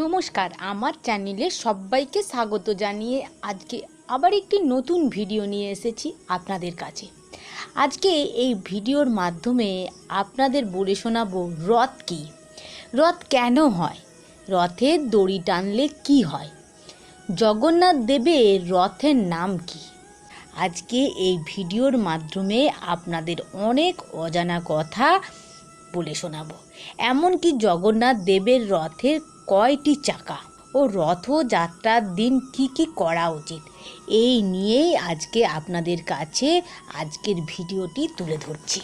নমস্কার, আমার চ্যানেলে সবাইকে স্বাগত জানিয়ে আজকে আবার একটি নতুন ভিডিও নিয়ে এসেছি আপনাদের কাছে। আজকে এই ভিডিওর মাধ্যমে আপনাদের বলে শোনাবো রথ কী? রথ কেন হয়? রথের দড়ি টানলে কি হয়? জগন্নাথ দেবের রথের নাম কি? আজকে এই ভিডিওর মাধ্যমে আপনাদের অনেক অজানা কথা বলে শোনাবো। এমনকি জগন্নাথ দেবের রথের কয়টি চাকা ও রথযাত্রার দিন কি কি করা উচিত? এই নিয়েই আজকে আপনাদের কাছে আজকের ভিডিওটি তুলে ধরছি।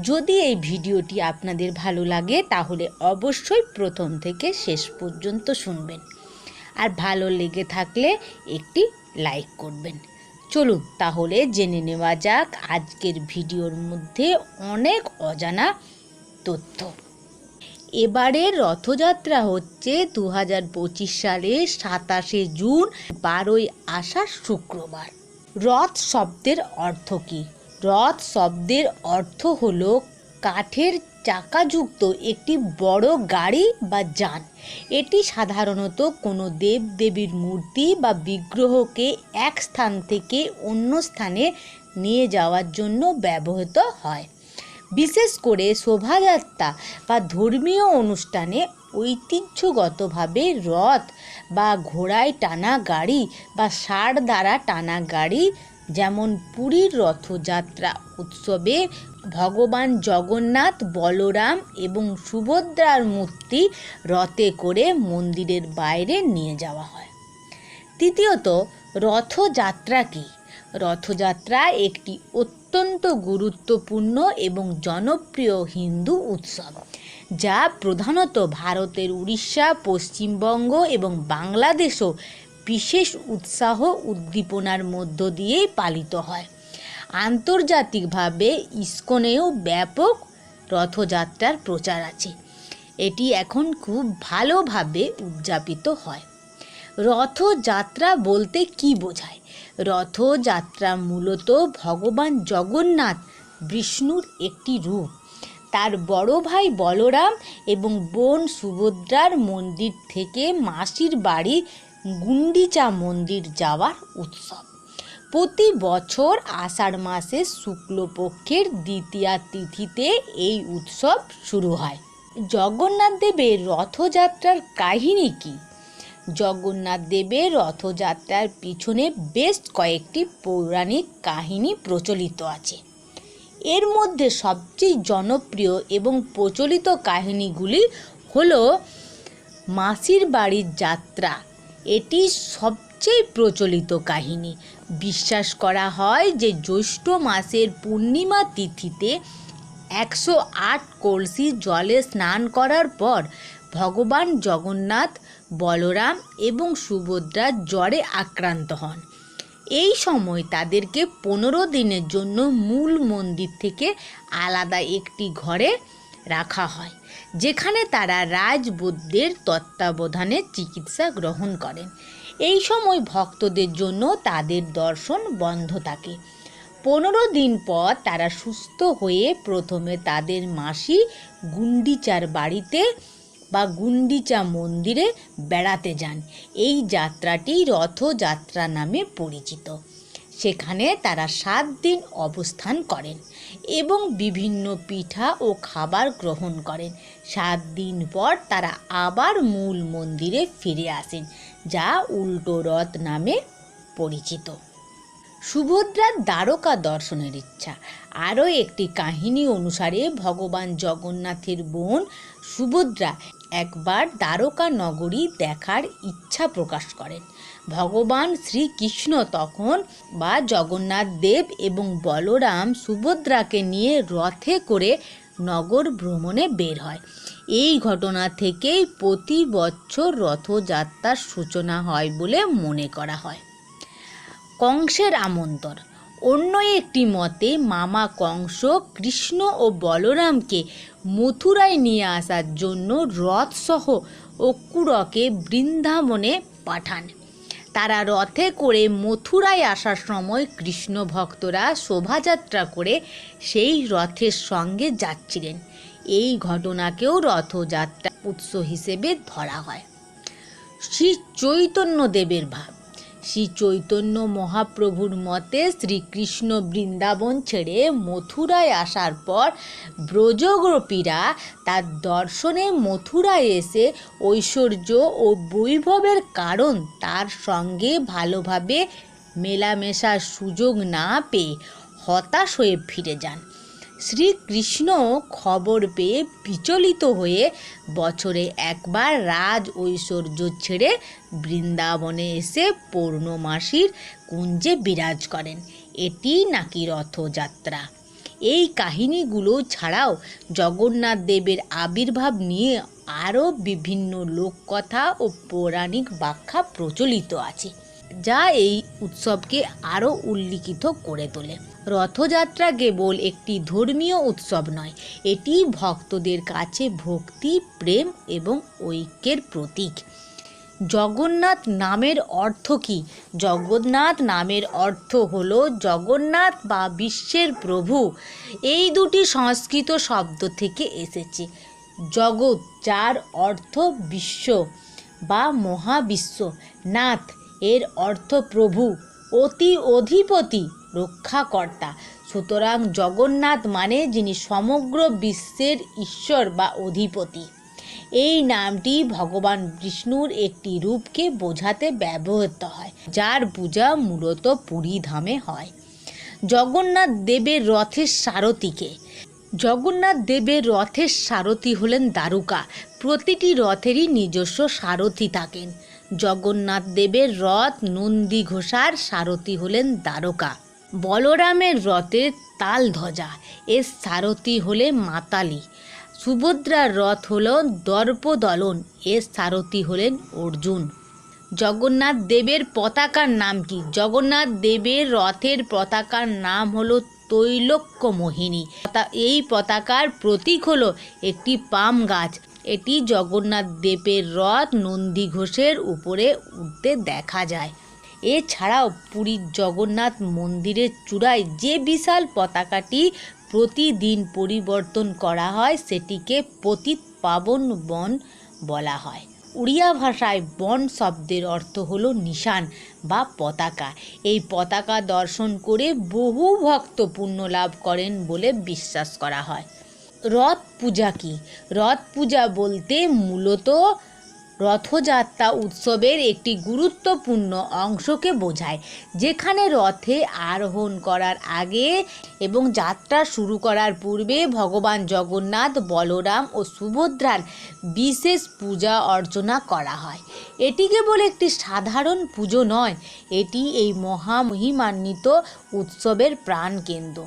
যদি এই ভিডিওটি আপনাদের ভালো লাগে, তাহলে অবশ্যই প্রথম থেকে শেষ পর্যন্ত শুনবেন। আর ভালো লেগে থাকলে একটি লাইক করবেন। চলুন তাহলে জেনে নেওয়া যাক আজকের ভিডিওর মধ্যে অনেক অজানা তথ্য। এবারের রথযাত্রা হচ্ছে দু হাজার পঁচিশ সালের সাতাশে জুন, বারোই আষাঢ় শুক্রবার। রথ শব্দের অর্থ কী? রথ শব্দের অর্থ হলো কাঠের চাকাযুক্ত একটি বড় গাড়ি বা যান। এটি সাধারণত কোনো দেব দেবীর মূর্তি বা বিগ্রহকে এক স্থান থেকে অন্য স্থানে নিয়ে যাওয়ার জন্য ব্যবহৃত হয়। বিশেষ করে শোভাযাত্রা বা ধর্মীয় অনুষ্ঠানে ঐতিহ্যগতভাবে রথ বা ঘোড়ায় টানা গাড়ি বা ষাঁড় দ্বারা টানা গাড়ি, যেমন পুরীর রথযাত্রা উৎসবে ভগবান জগন্নাথ, বলরাম এবং সুভদ্রার মূর্তি রথে করে মন্দিরের বাইরে নিয়ে যাওয়া হয়। তৃতীয়ত, রথযাত্রা কী? রথযাত্রা একটি অত্যন্ত গুরুত্বপূর্ণ এবং জনপ্রিয় হিন্দু উৎসব, যা প্রধানত ভারতের উড়িষ্যা, পশ্চিমবঙ্গ এবং বাংলাদেশও বিশেষ উৎসাহ উদ্দীপনার মধ্য দিয়েই পালিত হয়। আন্তর্জাতিকভাবে ইস্কনেও ব্যাপক রথযাত্রার প্রচার আছে। এটি এখন খুব ভালোভাবে উদযাপিত হয়। রথযাত্রা বলতে কি বোঝায়? রথযাত্রা মূলত ভগবান জগন্নাথ বিষ্ণুর একটি রূপ। তার বড় ভাই বলরাম এবং বোন সুভদ্রার মন্দির থেকে মাসির বাড়ি গুন্ডিচা মন্দির যাওয়ার উৎসব। প্রতি বছর আষাঢ় মাসের শুক্লপক্ষের দ্বিতীয়া তিথিতে এই উৎসব শুরু হয়। জগন্নাথ দেবের রথযাত্রার কাহিনী কী? জগন্নাথ দেবের রথযাত্রার পিছনে বেশ কয়েকটি পৌরাণিক কাহিনী প্রচলিত আছে। এর মধ্যে সবচেয়ে জনপ্রিয় এবং প্রচলিত কাহিনীগুলি হলো মাসির বাড়ির যাত্রা। এটি সবচেয়ে প্রচলিত কাহিনী। বিশ্বাস করা হয় যে জ্যৈষ্ঠ মাসের পূর্ণিমা তিথিতে একশো আট কলসি জলে স্নান করার পর ভগবান জগন্নাথ বলরাম এবং সুভদ্রা জ্বরে আক্রান্ত হন। এই সময় তাদেরকে পনেরো দিনের জন্য মূল মন্দির থেকে আলাদা একটি ঘরে রাখা হয়, যেখানে তারা রাজবৈদ্যের তত্ত্বাবধানে চিকিৎসা গ্রহণ করেন। এই সময় ভক্তদের জন্য তাদের দর্শন বন্ধ থাকে। পনেরো দিন পর তারা সুস্থ হয়ে প্রথমে তাদের মাসি গুন্ডিচার বাড়িতে বা গুন্ডিচা মন্দিরে বেড়াতে যান। এই যাত্রাটি রথযাত্রা নামে পরিচিত। সেখানে তারা সাত দিন অবস্থান করেন এবং বিভিন্ন পিঠা ও খাবার গ্রহণ করেন। সাত দিন পর তারা আবার মূল মন্দিরে ফিরে আসেন, যা উল্টো রথ নামে পরিচিত। সুভদ্রার দ্বারকা দর্শনের ইচ্ছা। আরও একটি কাহিনী অনুসারে ভগবান জগন্নাথের বোন সুভদ্রা একবার দ্বারকা নগরী দেখার ইচ্ছা প্রকাশ করেন। ভগবান শ্রীকৃষ্ণ তখন বা জগন্নাথ দেব এবং বলরাম সুভদ্রাকে নিয়ে রথে করে নগর ভ্রমণে বের হয়। এই ঘটনা থেকেই প্রতি বছর রথযাত্রার সূচনা হয় বলে মনে করা হয়। কংসের আমন্তর অন্য একটি মতে, মামা কংস কৃষ্ণ ও বলরামকে মথুরায় নিয়ে আসার জন্য রথসহ অকুরকে বৃন্দাবনে পাঠান। তারা রথে করে মথুরায় আসার সময় কৃষ্ণ ভক্তরা শোভাযাত্রা করে সেই রথের সঙ্গে যাচ্ছিলেন। এই ঘটনাকেও রথযাত্রা উৎস হিসেবে ধরা হয়। শ্রী চৈতন্যদেবের ভাব। শ্রী চৈতন্য মহাপ্রভুর মতে শ্রীকৃষ্ণ বৃন্দাবন ছেড়ে মথুরায় আসার পর ব্রজগোপীরা তার দর্শনে মথুরায় এসে ঐশ্বর্য ও বৈভবের কারণ তার সঙ্গে ভালোভাবে মেলামেশার সুযোগ না পেয়ে হতাশ হয়ে ফিরে যান। শ্রীকৃষ্ণ খবর পেয়ে বিচলিত হয়ে বছরে একবার রাজ ঐশ্বর্য ছেড়ে বৃন্দাবনে এসে পূর্ণমাসীর কুঞ্জে বিরাজ করেন। এটি নাকি রথযাত্রা? এই কাহিনীগুলো ছাড়াও জগন্নাথ দেবের আবির্ভাব নিয়ে আরও বিভিন্ন লোককথা ও পৌরাণিক ব্যাখ্যা প্রচলিত আছে। যা এই উৎসবকে আরও উল্লিখিত করে তোলে। রথযাত্রা কেবল একটি ধর্মীয় উৎসব নয়, এটি ভক্তদের কাছে ভক্তি, প্রেম এবং ঐক্যের প্রতীক। জগন্নাথ নামের অর্থ কি? জগন্নাথ নামের অর্থ হলো জগন্নাথ বা বিশ্বের প্রভু। এই দুটি সংস্কৃত শব্দ থেকে এসেছে। জগৎ, যার অর্থ বিশ্ব বা মহাবিশ্ব। নাথ এর অর্থ প্রভু, অতি অধিপতি, রক্ষাকর্তা। সুতরাং জগন্নাথ মানে যিনি সমগ্র বিশ্বের ঈশ্বর বা অধিপতি। এই নামটি ভগবান বিষ্ণুর একটি রূপকে বোঝাতে ব্যবহৃত হয়, যার পূজা মূলত পুরী ধামে হয়। জগন্নাথ দেবের রথের সারথীকে। জগন্নাথ দেবের রথের সারথী হলেন দ্বারুকা। প্রতিটি রথেরই নিজস্ব সারথী থাকেন। জগন্নাথ দেবের রথ, নন্দী ঘোষার সারথী হলেন দ্বারকা। বলরামের রথের তাল ধ্বজা, এর সারথী হলে মাতালি। সুভদ্রার রথ হল দর্পদলন, এর সারথী হলেন অর্জুন। জগন্নাথ দেবের পতাকার নাম কি? জগন্নাথ দেবের রথের পতাকার নাম হলো তৈলক্য মোহিনী এই পতাকার প্রতীক হলো একটি পাম গাছ। এটি জগন্নাথ দেবের রথ নন্দী ঘোষের উপরে উঠতে দেখা যায়। এছাড়াও পুরীর জগন্নাথ মন্দিরের চূড়ায় যে বিশাল পতাকাটি প্রতিদিন পরিবর্তন করা হয়, সেটিকে পতিত পাবন বন বলা হয়। উড়িয়া ভাষায় বন শব্দের অর্থ হলো নিশান বা পতাকা। এই পতাকা দর্শন করে বহু ভক্ত পুণ্য লাভ করেন বলে বিশ্বাস করা হয়। রথ পূজা কি? রথ পূজা বলতে মূলত রথযাত্রা উৎসবের একটি গুরুত্বপূর্ণ অংশকে বোঝায়, যেখানে রথে আরোহণ করার আগে এবং যাত্রা শুরু করার পূর্বে ভগবান জগন্নাথ, বলরাম ও সুভদ্রার বিশেষ পূজা অর্চনা করা হয়। এটি কেবল একটি সাধারণ পুজো নয়, এটি এই মহামহিমান্বিত উৎসবের প্রাণকেন্দ্র।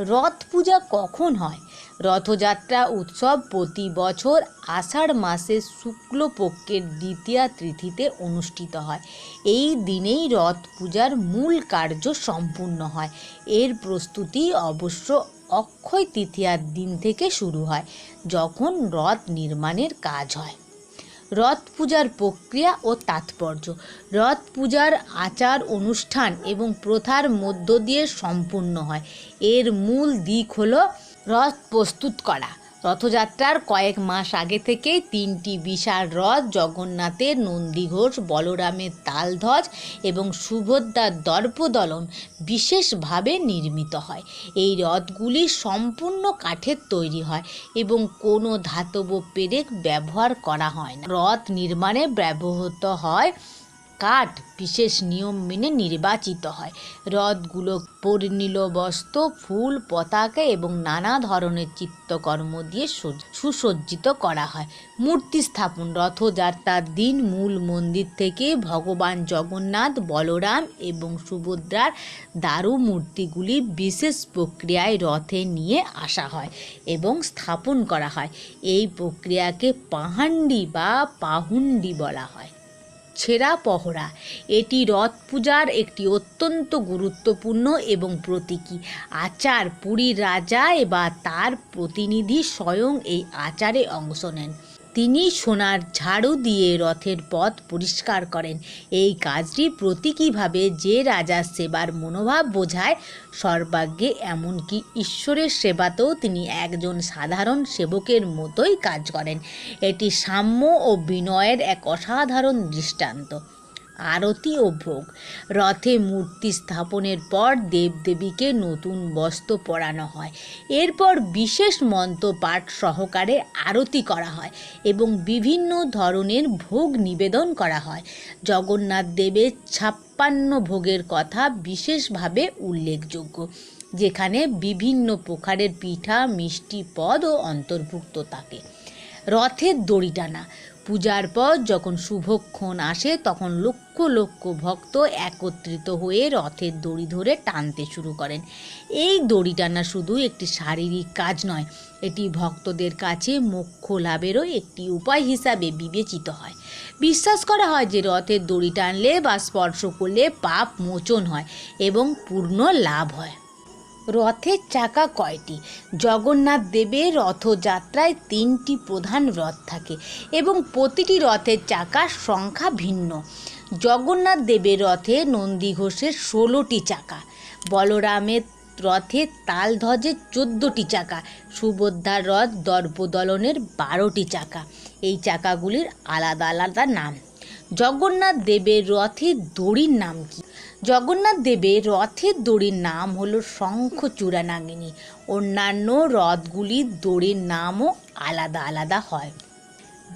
রথ পূজা কখন হয়? রথযাত্রা উৎসব প্রতি বছর আষাঢ় মাসের শুক্লপক্ষের দ্বিতীয়া তিথিতে অনুষ্ঠিত হয়। এই দিনেই রথ পূজার মূল কার্য সম্পূর্ণ হয়। এর প্রস্তুতি অবশ্য অক্ষয় তৃতীয়ার দিন থেকে শুরু হয়, যখন রথ নির্মাণের কাজ হয়। রথ পূজার প্রক্রিয়া ও তাৎপর্য। রথ পূজার আচার অনুষ্ঠান এবং প্রথার মধ্য দিয়ে সম্পূর্ণ হয়। এর মূল দিক হলো রথ প্রস্তুত করা। রথযাত্রার কয়েক মাস আগে থেকেই তিনটি বিশাল রথ, জগন্নাথের নন্দীঘোষ, বলরামের তালধ্বজ এবং সুভদ্রার দর্পদলন বিশেষভাবে নির্মিত হয়। এই রথগুলি সম্পূর্ণ কাঠের তৈরি হয় এবং কোনো ধাতব পেরেক ব্যবহার করা হয় না। রথ নির্মাণে ব্যবহৃত হয় কাঠ বিশেষ নিয়ম মেনে নির্বাচিত হয়। রথগুলো পরিনীল বস্ত্র, ফুল, পতাকা এবং নানা ধরনের চিত্রকর্ম দিয়ে সুসজ্জিত করা হয়। মূর্তি স্থাপন রথযাত্রার দিন মূল মন্দির থেকে ভগবান জগন্নাথ, বলরাম এবং সুভদ্রার দারু মূর্তিগুলি বিশেষ প্রক্রিয়ায় রথে নিয়ে আসা হয় এবং স্থাপন করা হয়। এই প্রক্রিয়াকে পাহান্ডি বা পাহুন্ডি বলা হয়। ছেঁড়া পহরা। এটি রথ পূজার একটি অত্যন্ত গুরুত্বপূর্ণ এবং প্রতীকী। আচার পুরীর রাজা বা তার প্রতিনিধি স্বয়ং এই আচারে অংশ নেন। তিনি সোনার ঝাড়ু দিয়ে রথের পথ পরিষ্কার করেন। এই কাজটি প্রতীকীভাবে যে রাজার সেবার মনোভাব বোঝায়, সর্বাগ্যে এমনকি ঈশ্বরের সেবাতেও তিনি একজন সাধারণ সেবকের মতোই কাজ করেন। এটি সাম্য ও বিনয়ের এক অসাধারণ দৃষ্টান্ত। আরতি ও ভোগ রথে মূর্তি স্থাপনের পর দেবদেবীকে নতুন বস্ত্র পরানো হয়। এরপর বিশেষ মন্ত্র পাঠ সহকারে আরতি করা হয় এবং বিভিন্ন ধরনের ভোগ নিবেদন করা হয়। জগন্নাথ দেবের ছাপ্পান্ন ভোগের কথা বিশেষভাবে উল্লেখযোগ্য, যেখানে বিভিন্ন প্রকারের পিঠা, মিষ্টি, পদ ও অন্তর্ভুক্ত থাকে। রথের দড়ি টানা পূজার পর যখন শুভক্ষণ আসে, তখন লক্ষ লক্ষ ভক্ত একত্রিত হয়ে রথের দড়ি ধরে টানতে শুরু করেন। এই দড়ি টানা শুধু একটি শারীরিক কাজ নয়, এটি ভক্তদের কাছে মোক্ষ লাভেরও একটি উপায় হিসাবে বিবেচিত হয়। বিশ্বাস করা হয় যে রথের দড়ি টানলে বা স্পর্শ করলে পাপ মোচন হয় এবং পূর্ণ লাভ হয়। রথের চাকা কয়টি? জগন্নাথ দেবের রথযাত্রায় তিনটি প্রধান রথ থাকে এবং প্রতিটি রথের চাকার সংখ্যা ভিন্ন। জগন্নাথ দেবের রথে নন্দী ঘোষের ষোলোটি চাকা, বলরামের রথে তালধ্বজের চোদ্দোটি চাকা, সুভদ্রার রথ দর্পদলনের বারোটি চাকা। এই চাকাগুলির আলাদা আলাদা নাম। জগন্নাথ দেবের রথের দড়ির নাম কি? জগন্নাথ দেবের রথের দড়ির নাম হলো শঙ্খচূড়া নাগিনী অন্যান্য রথগুলির দড়ির নামও আলাদা আলাদা হয়।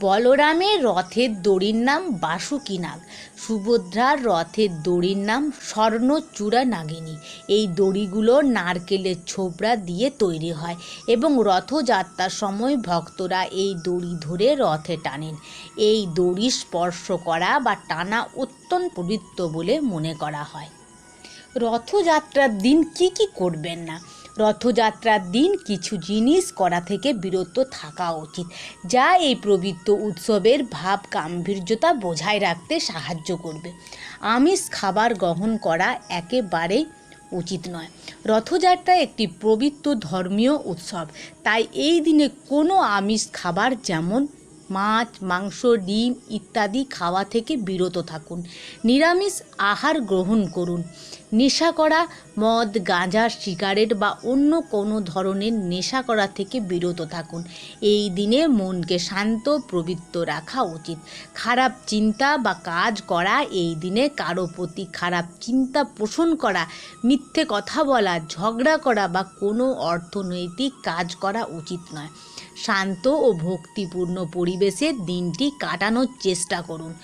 বলরামের রথের দড়ির নাম বাসুকিনাগ, সুভদ্রার রথের দড়ির নাম স্বর্ণচূড়া নাগিনী। এই দড়িগুলো নারকেলের ছোবড়া দিয়ে তৈরি হয় এবং রথযাত্রার সময় ভক্তরা এই দড়ি ধরে রথে টানেন। এই দড়ি স্পর্শ করা বা টানা অত্যন্ত পবিত্র বলে মনে করা হয়। রথযাত্রার দিন কি কি করবেন না? রথযাত্রার দিন কিছু জিনিস করা থেকে বিরত থাকা উচিত, যা এই পবিত্র উৎসবের ভাব গাম্ভীর্যতা বজায় রাখতে সাহায্য করবে। আমিষ খাবার গ্রহণ করা একেবারেই উচিত নয়। রথযাত্রা একটি পবিত্র ধর্মীয় উৎসব, তাই এই দিনে কোনো আমিষ খাবার যেমন মাছ, মাংস, ডিম ইত্যাদি খাওয়া থেকে বিরত থাকুন। নিরামিষ আহার গ্রহণ করুন। নেশা করা, মদ, গাঁজা, সিগারেট বা অন্য কোনো ধরনের নেশা করা থেকে বিরত থাকুন। এই দিনে মনকে শান্ত, প্রবৃত্ত রাখা উচিত। খারাপ চিন্তা বা কাজ করা, এই দিনে কারও প্রতি খারাপ চিন্তা পোষণ করা, মিথ্যে কথা বলা, ঝগড়া করা বা কোনো অর্থনৈতিক কাজ করা উচিত নয়। শান্ত ও ভক্তিপূর্ণ পরিবেশে দিনটি কাটানোর চেষ্টা করুন।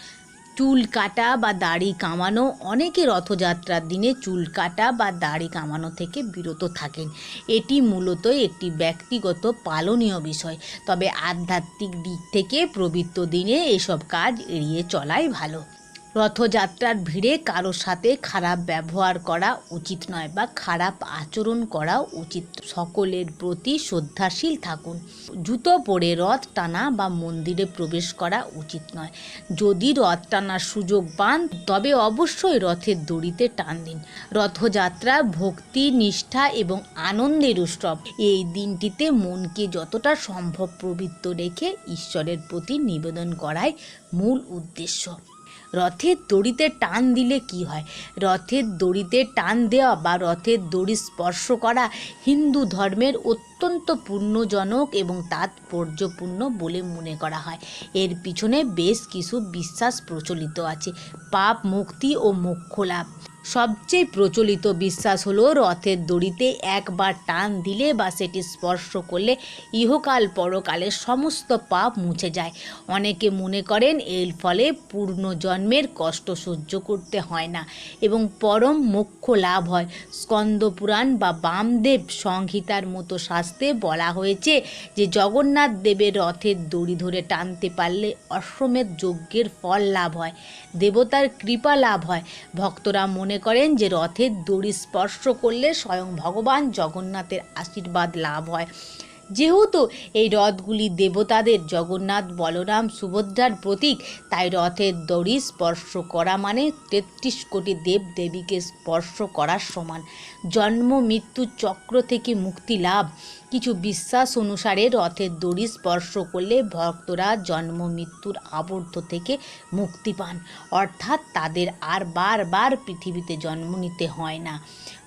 চুল কাটা বা দাড়ি কামানো, অনেকে রথযাত্রার দিনে চুল কাটা বা দাড়ি কামানো থেকে বিরত থাকেন। এটি মূলত একটি ব্যক্তিগত পালনীয় বিষয়। তবে আধ্যাত্মিক দিক থেকে পবিত্র দিনে এসব কাজ এড়িয়ে চলাই ভালো। রথযাত্রার ভিড়ে কারোর সাথে খারাপ ব্যবহার করা উচিত নয় বা খারাপ আচরণ করা উচিত। সকলের প্রতি শ্রদ্ধাশীল থাকুন। জুতো পরে রথ টানা বা মন্দিরে প্রবেশ করা উচিত নয়। যদি রথ টানার সুযোগ পান, তবে অবশ্যই রথের দড়িতে টান দিন। রথযাত্রা ভক্তি, নিষ্ঠা এবং আনন্দের উৎসব। এই দিনটিতে মনকে যতটা সম্ভব পবিত্র রেখে ঈশ্বরের প্রতি নিবেদন করাই মূল উদ্দেশ্য। রথের দড়িতে টান দিলে কি হয়? রথের দড়িতে টান দেওয়া বা রথের দড়ি স্পর্শ করা হিন্দু ধর্মের অত্যন্ত পুণ্যজনক এবং তাৎপর্যপূর্ণ বলে মনে করা হয়। এর পিছনে বেশ কিছু বিশ্বাস প্রচলিত আছে। পাপ, মুক্তি ও মোক্ষ লাভ। সবচেয়ে প্রচলিত বিশ্বাস হলো, রথের দড়িতে একবার টান দিলে বা সেটি স্পর্শ করলে ইহকাল পরকালের সমস্ত পাপ মুছে যায়। অনেকে মনে করেন এর ফলে পূর্ণ জন্মের কষ্ট সহ্য করতে হয় না এবং পরম মোক্ষ লাভ হয়। স্কন্দ পুরাণ বা বামদেব সংহিতার মতো শাস্ত্রে বলা হয়েছে যে, জগন্নাথ দেবের রথের দড়ি ধরে টানতে পারলে অশ্বমেধ যজ্ঞের ফল লাভ হয়, দেবতার কৃপা লাভ হয়। ভক্তরা মনে করেন যে রথের দড়ি স্পর্শ করলে স্বয়ং ভগবান জগন্নাথের আশীর্বাদ লাভ হয়। যেহেতু এই রথগুলি দেবতাদের জগন্নাথ বলরাম সুভদ্রার প্রতীক, তাই রথের দড়ি স্পর্শ করা মানে তেত্রিশ কোটি দেব দেবীকে স্পর্শ করার সমান। জন্ম, মৃত্যু চক্র থেকে মুক্তি লাভ। কিছু বিশ্বাস অনুসারে রথের দড়ি স্পর্শ করলে ভক্তরা জন্ম, মৃত্যুর আবদ্ধ থেকে মুক্তি পান। অর্থাৎ তাদের আর বারবার পৃথিবীতে জন্ম নিতে হয় না।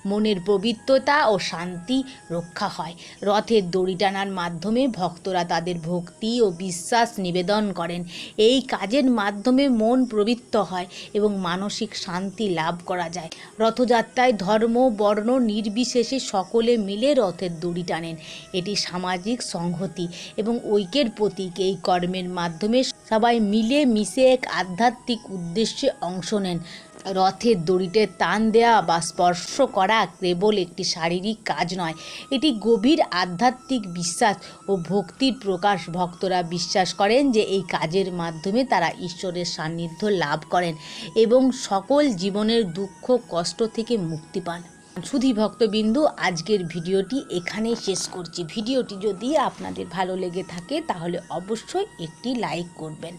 মনের পবিত্রতা ও শান্তি রক্ষা হয়। রথের দড়ি টানার মাধ্যমে ভক্তরা তাদের ভক্তি ও বিশ্বাস নিবেদন করেন। এই কাজের মাধ্যমে মন প্রবৃত্ত হয় এবং মানসিক শান্তি লাভ করা যায়। রথযাত্রায় ধর্ম, বর্ণ নির্বিশেষে সকলে মিলে রথের দড়ি টানেন। এটি সামাজিক সংহতি এবং ঐক্যের প্রতীক। এই কর্মের মাধ্যমে সবাই মিলে মিশে এক আধ্যাত্মিক উদ্দেশ্যে অংশ নেন। রথের দড়িতে টান দেওয়া বা স্পর্শ করা কেবল একটি শারীরিক কাজ নয়, এটি গভীর আধ্যাত্মিক বিশ্বাস ও ভক্তির প্রকাশ। ভক্তরা বিশ্বাস করেন যে এই কাজের মাধ্যমে তারা ঈশ্বরের সান্নিধ্য লাভ করেন এবং সকল জীবনের দুঃখ, কষ্ট থেকে মুক্তি পান। সুধী ভক্তবিন্দু, আজকের ভিডিওটি এখানেই শেষ করছি। ভিডিওটি যদি আপনাদের ভালো লেগে থাকে, তাহলে অবশ্যই একটি লাইক করবেন।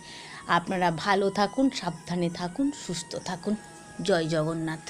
আপনারা ভালো থাকুন সাবধানে থাকুন সুস্থ থাকুন। জয় জগন্নাথ।